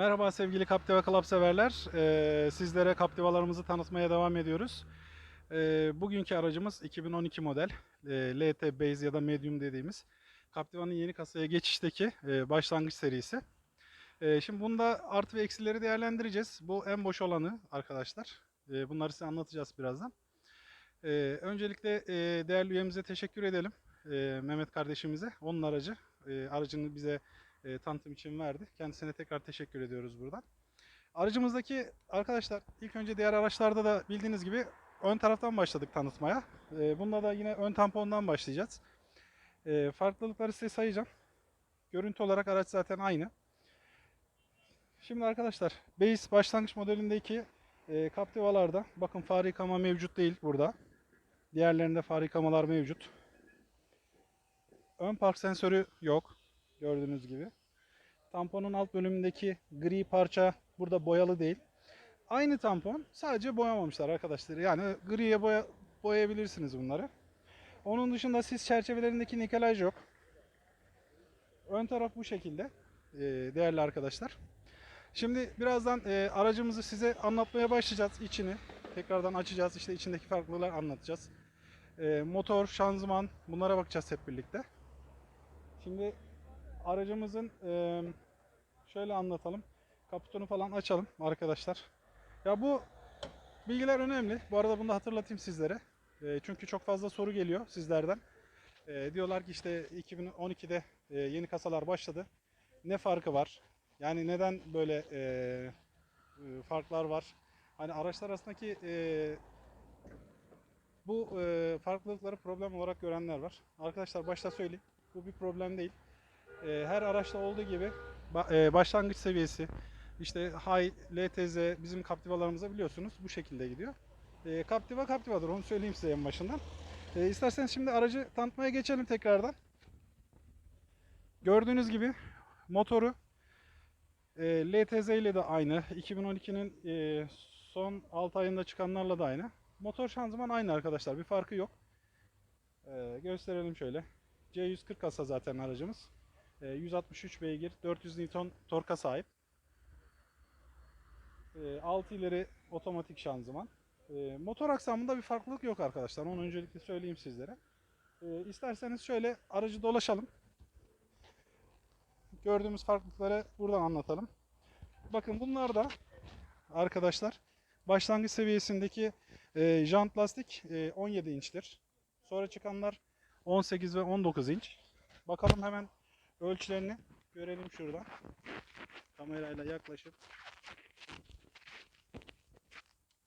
Merhaba sevgili Captiva Club severler. Ee, sizlere Captiva'larımızı tanıtmaya devam ediyoruz. Ee, bugünkü aracımız 2012 model e, LT Base ya da Medium dediğimiz Captiva'nın yeni kasaya geçişteki e, başlangıç serisi. E, şimdi bunda artı ve eksileri değerlendireceğiz. Bu en boş olanı arkadaşlar. E, bunları size anlatacağız birazdan. E, öncelikle e, değerli üyemize teşekkür edelim. E, Mehmet kardeşimize. Onun aracı. E, aracını bize e, tanıtım için verdi. Kendisine tekrar teşekkür ediyoruz buradan. Aracımızdaki arkadaşlar ilk önce diğer araçlarda da bildiğiniz gibi ön taraftan başladık tanıtmaya. E, bunda da yine ön tampondan başlayacağız. E, farklılıkları size sayacağım. Görüntü olarak araç zaten aynı. Şimdi arkadaşlar Base başlangıç modelindeki e, Captiva'larda bakın far yıkama mevcut değil burada. Diğerlerinde far yıkamalar mevcut. Ön park sensörü yok. Gördüğünüz gibi. Tamponun alt bölümündeki gri parça burada boyalı değil. Aynı tampon sadece boyamamışlar arkadaşlar. Yani griye boya, boyayabilirsiniz bunları. Onun dışında sis çerçevelerindeki nikelaj yok. Ön taraf bu şekilde e, değerli arkadaşlar. Şimdi birazdan e, aracımızı size anlatmaya başlayacağız içini. Tekrardan açacağız işte içindeki farklılıklar anlatacağız. E, motor, şanzıman bunlara bakacağız hep birlikte. Şimdi aracımızın e, şöyle anlatalım. Kaputunu falan açalım arkadaşlar. Ya bu bilgiler önemli. Bu arada bunu da hatırlatayım sizlere. E, çünkü çok fazla soru geliyor sizlerden. E, diyorlar ki işte 2012'de e, yeni kasalar başladı. Ne farkı var? Yani neden böyle e, e, farklar var? Hani araçlar arasındaki e, bu e, farklılıkları problem olarak görenler var. Arkadaşlar başta söyleyeyim. Bu bir problem değil. E, her araçta olduğu gibi e, başlangıç seviyesi işte high, LTZ bizim Captiva'larımıza biliyorsunuz bu şekilde gidiyor. E, Captiva Captiva'dır onu söyleyeyim size en başından. E, isterseniz şimdi aracı tanıtmaya geçelim tekrardan. Gördüğünüz gibi motoru e, LTZ ile de aynı. 2012'nin e, son 6 ayında çıkanlarla da aynı. Motor şanzıman aynı arkadaşlar. Bir farkı yok. E, gösterelim şöyle. C140 kasa zaten aracımız. E, 163 beygir, 400 Newton torka sahip. E, 6 ileri otomatik şanzıman. E, motor aksamında bir farklılık yok arkadaşlar. Onu öncelikle söyleyeyim sizlere. E, isterseniz şöyle aracı dolaşalım. Gördüğümüz farklılıkları buradan anlatalım. Bakın bunlar da arkadaşlar başlangıç seviyesindeki e, jant lastik e, 17 inçtir. Sonra çıkanlar 18 ve 19 inç. Bakalım hemen ölçülerini görelim şuradan. Kamerayla yaklaşıp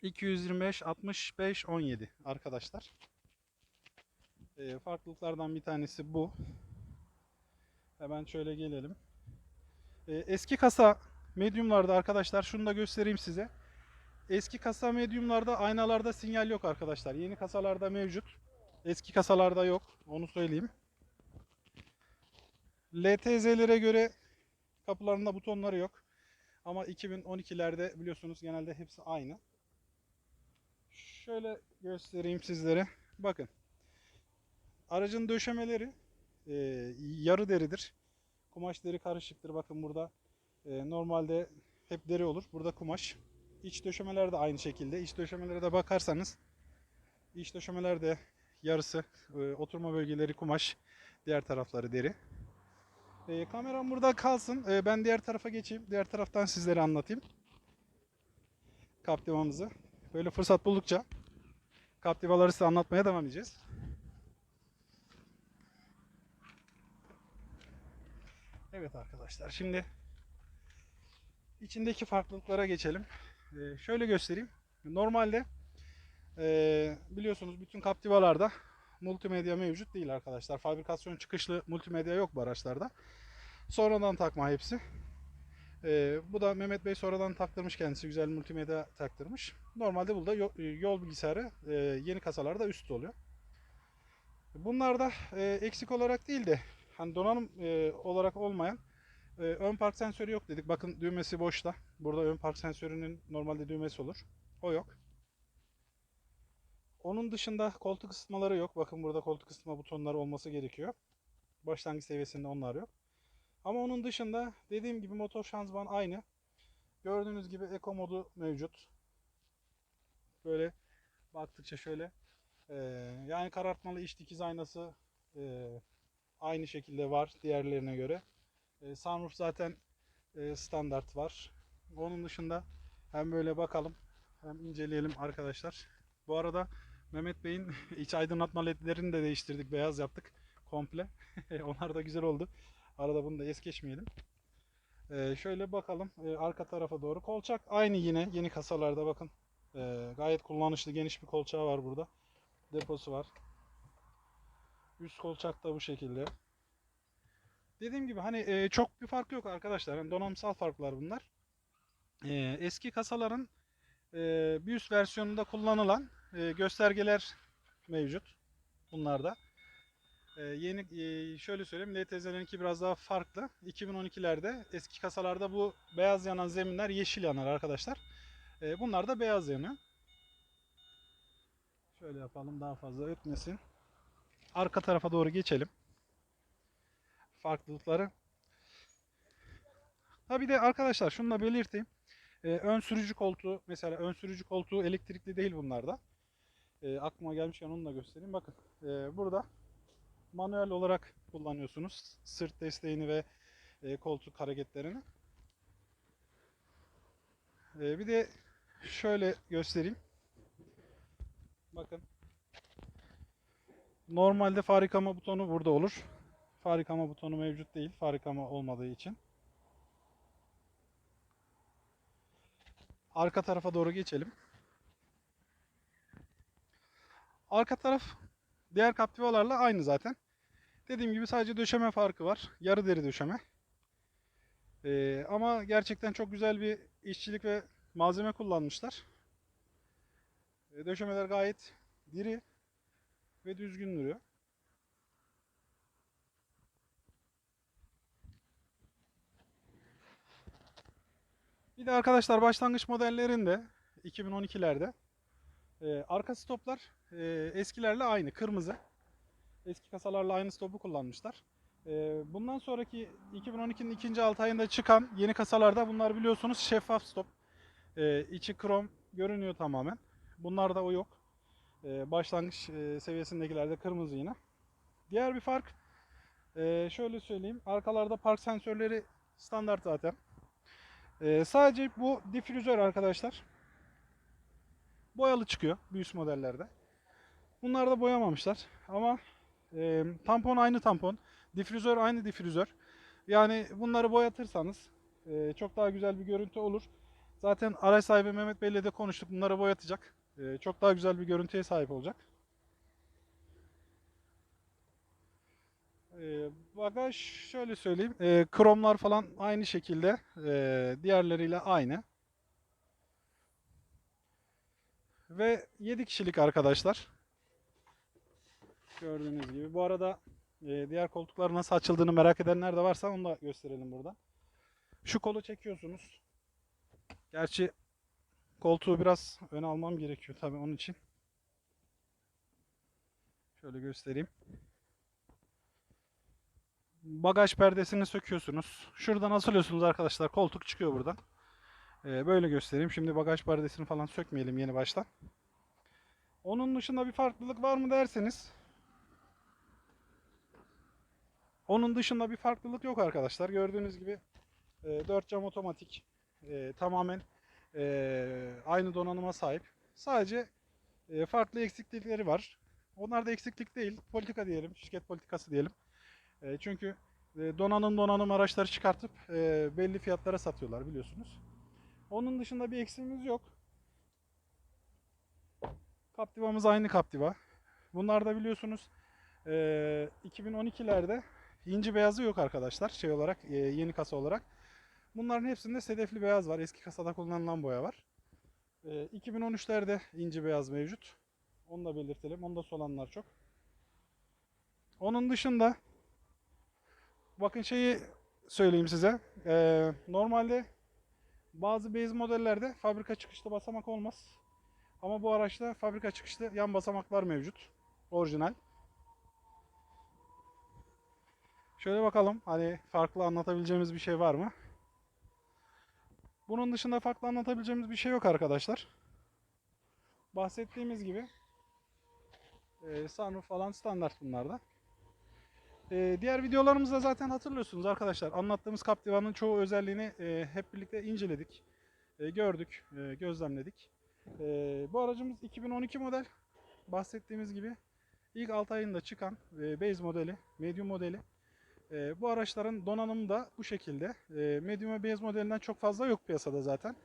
225 65 17 arkadaşlar. E, farklılıklardan bir tanesi bu. Hemen şöyle gelelim. E, eski kasa mediumlarda arkadaşlar şunu da göstereyim size. Eski kasa mediumlarda aynalarda sinyal yok arkadaşlar. Yeni kasalarda mevcut. Eski kasalarda yok. Onu söyleyeyim. LTZ'lere göre kapılarında butonları yok. Ama 2012'lerde biliyorsunuz genelde hepsi aynı. Şöyle göstereyim sizlere. Bakın. Aracın döşemeleri e, yarı deridir. Kumaş deri karışıktır. Bakın burada e, normalde hep deri olur. Burada kumaş. İç döşemeler de aynı şekilde. İç döşemelere de bakarsanız iç döşemeler de yarısı e, oturma bölgeleri kumaş, diğer tarafları deri. E, kameram burada kalsın. E, ben diğer tarafa geçeyim. Diğer taraftan sizlere anlatayım. Captiva'mızı. Böyle fırsat buldukça Captiva'ları size anlatmaya devam edeceğiz. Evet arkadaşlar şimdi içindeki farklılıklara geçelim. Ee, şöyle göstereyim. Normalde ee, biliyorsunuz bütün Captiva'larda multimedya mevcut değil arkadaşlar. Fabrikasyon çıkışlı multimedya yok bu araçlarda. Sonradan takma hepsi. Ee, bu da Mehmet Bey sonradan taktırmış kendisi. Güzel multimedya taktırmış. Normalde burada yol, yol bilgisayarı ee, yeni kasalarda üst oluyor. Bunlarda ee, eksik olarak değil de hani donanım ee, olarak olmayan ee, ön park sensörü yok dedik. Bakın düğmesi boşta. Burada ön park sensörünün normalde düğmesi olur. O yok. Onun dışında koltuk ısıtmaları yok. Bakın burada koltuk ısıtma butonları olması gerekiyor. Başlangıç seviyesinde onlar yok. Ama onun dışında dediğim gibi motor şanzıman aynı. Gördüğünüz gibi Eco modu mevcut. Böyle baktıkça şöyle. Ee, yani karartmalı iç dikiz aynası e, aynı şekilde var diğerlerine göre. E, sunroof zaten e, standart var. Onun dışında hem böyle bakalım hem inceleyelim arkadaşlar. Bu arada Mehmet Bey'in iç aydınlatma ledlerini de değiştirdik. Beyaz yaptık komple. Onlar da güzel oldu. Arada bunu da es geçmeyelim. Ee, şöyle bakalım ee, arka tarafa doğru. Kolçak aynı yine yeni kasalarda bakın. Ee, gayet kullanışlı geniş bir kolçağı var burada. Deposu var. Üst kolçak da bu şekilde. Dediğim gibi hani e, çok bir fark yok arkadaşlar. Yani donanımsal farklar bunlar. Ee, eski kasaların e, bir üst versiyonunda kullanılan e, göstergeler mevcut. Bunlarda. Ee, yeni e, şöyle söyleyeyim LTZ'lerinki biraz daha farklı. 2012'lerde eski kasalarda bu beyaz yanan zeminler yeşil yanar arkadaşlar. Ee, bunlar da beyaz yanıyor. Şöyle yapalım daha fazla ötmesin. Arka tarafa doğru geçelim. Farklılıkları. Ha bir de arkadaşlar şunu da belirteyim. Ee, ön sürücü koltuğu mesela ön sürücü koltuğu elektrikli değil bunlarda. Ee, aklıma gelmişken onu da göstereyim. Bakın e, burada manuel olarak kullanıyorsunuz. Sırt desteğini ve e, koltuk hareketlerini. E, bir de şöyle göstereyim. Bakın. Normalde far yıkama butonu burada olur. Far yıkama butonu mevcut değil. Far yıkama olmadığı için. Arka tarafa doğru geçelim. Arka taraf diğer Captiva'larla aynı zaten. Dediğim gibi sadece döşeme farkı var. Yarı deri döşeme. Ee, ama gerçekten çok güzel bir işçilik ve malzeme kullanmışlar. Ee, döşemeler gayet diri ve düzgün duruyor. Bir de arkadaşlar başlangıç modellerinde 2012'lerde e, arka stoplar e, eskilerle aynı kırmızı. Eski kasalarla aynı stopu kullanmışlar. E, bundan sonraki 2012'nin ikinci 6 ayında çıkan yeni kasalarda bunlar biliyorsunuz şeffaf stop. E, içi krom görünüyor tamamen. Bunlarda o yok. E, başlangıç e, seviyesindekilerde kırmızı yine. Diğer bir fark e, şöyle söyleyeyim. Arkalarda park sensörleri standart zaten. E, sadece bu difüzör arkadaşlar boyalı çıkıyor bir üst modellerde. Bunlar da boyamamışlar ama e, tampon aynı tampon, difüzör aynı difüzör. Yani bunları boyatırsanız e, çok daha güzel bir görüntü olur. Zaten araç sahibi Mehmet Bey'le de konuştuk. Bunları boyatacak. E, çok daha güzel bir görüntüye sahip olacak. E, bagaj şöyle söyleyeyim. E, kromlar falan aynı şekilde. E, diğerleriyle aynı. Ve 7 kişilik arkadaşlar. Gördüğünüz gibi. Bu arada e, diğer koltuklar nasıl açıldığını merak edenler de varsa onu da gösterelim burada. Şu kolu çekiyorsunuz. Gerçi koltuğu biraz öne almam gerekiyor tabii onun için. Şöyle göstereyim. Bagaj perdesini söküyorsunuz. Şuradan asılıyorsunuz arkadaşlar. Koltuk çıkıyor buradan. Ee, böyle göstereyim. Şimdi bagaj perdesini falan sökmeyelim yeni baştan. Onun dışında bir farklılık var mı derseniz onun dışında bir farklılık yok arkadaşlar. Gördüğünüz gibi e, 4 cam otomatik e, tamamen e, aynı donanıma sahip. Sadece e, farklı eksiklikleri var. Onlar da eksiklik değil. Politika diyelim. Şirket politikası diyelim. Çünkü donanım donanım araçları çıkartıp belli fiyatlara satıyorlar biliyorsunuz. Onun dışında bir eksiğimiz yok. Captiva'mız aynı Captiva. Bunlar da biliyorsunuz e, 2012'lerde inci beyazı yok arkadaşlar şey olarak e, yeni kasa olarak. Bunların hepsinde sedefli beyaz var. Eski kasada kullanılan boya var. E, 2013'lerde inci beyaz mevcut. Onu da belirtelim. Onda solanlar çok. Onun dışında bakın şeyi söyleyeyim size. E, normalde bazı base modellerde fabrika çıkışlı basamak olmaz. Ama bu araçta fabrika çıkışlı yan basamaklar mevcut. Orijinal. Şöyle bakalım hani farklı anlatabileceğimiz bir şey var mı? Bunun dışında farklı anlatabileceğimiz bir şey yok arkadaşlar. Bahsettiğimiz gibi e, sunroof falan standart bunlarda. E, diğer videolarımızda zaten hatırlıyorsunuz arkadaşlar. Anlattığımız Captiva'nın çoğu özelliğini e, hep birlikte inceledik, e, gördük, e, gözlemledik. E, bu aracımız 2012 model. Bahsettiğimiz gibi ilk 6 ayında çıkan e, base modeli, medium modeli. E, bu araçların donanımı da bu şekilde. E, medium ve base modelinden çok fazla yok piyasada zaten.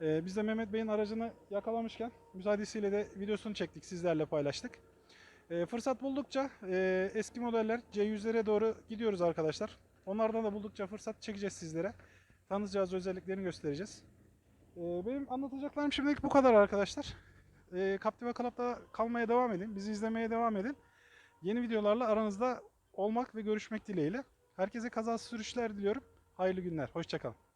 E, biz de Mehmet Bey'in aracını yakalamışken müsaadesiyle de videosunu çektik, sizlerle paylaştık. Fırsat buldukça e, eski modeller C100'lere doğru gidiyoruz arkadaşlar. Onlardan da buldukça fırsat çekeceğiz sizlere. Tanıtacağız özelliklerini göstereceğiz. Benim anlatacaklarım şimdilik bu kadar arkadaşlar. Captiva Club'da kalmaya devam edin. Bizi izlemeye devam edin. Yeni videolarla aranızda olmak ve görüşmek dileğiyle. Herkese kazasız sürüşler diliyorum. Hayırlı günler. Hoşçakalın.